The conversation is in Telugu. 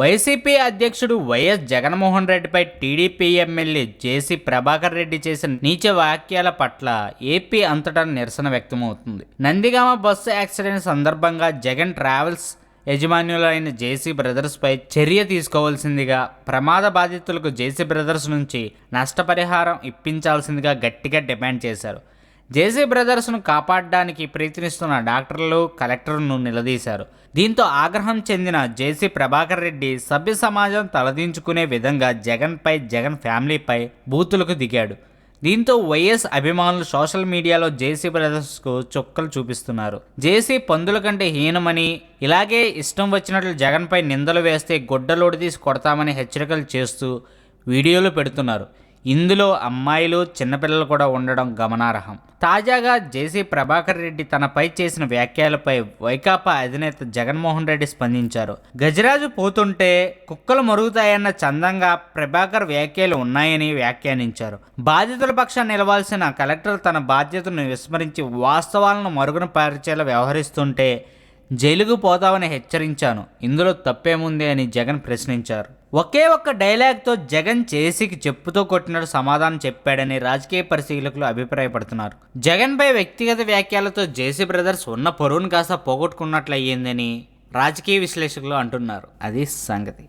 వైసీపీ అధ్యక్షుడు వైఎస్ జగన్మోహన్ రెడ్డిపై TDP MLA JC Prabhakar Reddy చేసిన నీచ వాక్యాల పట్ల ఏపీ అంతటా నిరసన వ్యక్తమవుతుంది. నందిగామ బస్సు యాక్సిడెంట్ సందర్భంగా జగన్ ట్రావెల్స్ యజమానులైన జేసీ బ్రదర్స్పై చర్య తీసుకోవాల్సిందిగా ప్రమాద బాధితులకు జేసీ బ్రదర్స్ నుంచి నష్టపరిహారం ఇప్పించాల్సిందిగా గట్టిగా డిమాండ్ చేశారు. జేసీ బ్రదర్స్ను కాపాడడానికి ప్రయత్నిస్తున్న డాక్టర్లు కలెక్టర్ను నిలదీశారు. దీంతో ఆగ్రహం చెందిన జేసీ ప్రభాకర్ రెడ్డి సభ్య సమాజం తలదించుకునే విధంగా జగన్పై జగన్ ఫ్యామిలీపై బూతులకు దిగాడు. దీంతో వైఎస్ అభిమానులు సోషల్ మీడియాలో జేసీ బ్రదర్స్కు చుక్కలు చూపిస్తున్నారు. జేసీ పందుల కంటే హీనమని ఇలాగే ఇష్టం వచ్చినట్లు జగన్పై నిందలు వేస్తే గుడ్డలోడి తీసి కొడతామని హెచ్చరికలు చేస్తూ వీడియోలు పెడుతున్నారు. ఇందులో అమ్మాయిలు చిన్నపిల్లలు కూడా ఉండడం గమనార్హం. తాజాగా జేసీ ప్రభాకర్ రెడ్డి తనపై చేసిన వ్యాఖ్యలపై వైకాపా అధినేత జగన్మోహన్ రెడ్డి స్పందించారు. గజరాజు పోతుంటే కుక్కలు మరుగుతాయన్న చందంగా ప్రభాకర్ వ్యాఖ్యలు ఉన్నాయని వ్యాఖ్యానించారు. బాధితుల పక్షాన్ని నిలవాల్సిన కలెక్టర్ తన బాధ్యతను విస్మరించి వాస్తవాలను మరుగున పరిచేలా వ్యవహరిస్తుంటే జైలుకు పోతామని హెచ్చరించాను. ఇందులో తప్పేముంది అని జగన్ ప్రశ్నించారు. ఒకే ఒక్క డైలాగ్తో జగన్ చేసికి చెప్పుతో కొట్టినట్టు సమాధానం చెప్పాడని రాజకీయ పరిశీలకులు అభిప్రాయపడుతున్నారు. జగన్పై వ్యక్తిగత వ్యాఖ్యలతో జేసీ బ్రదర్స్ ఉన్న పొరువును కాస్త పోగొట్టుకున్నట్లయ్యిందని రాజకీయ విశ్లేషకులు అంటున్నారు. అది సంగతి.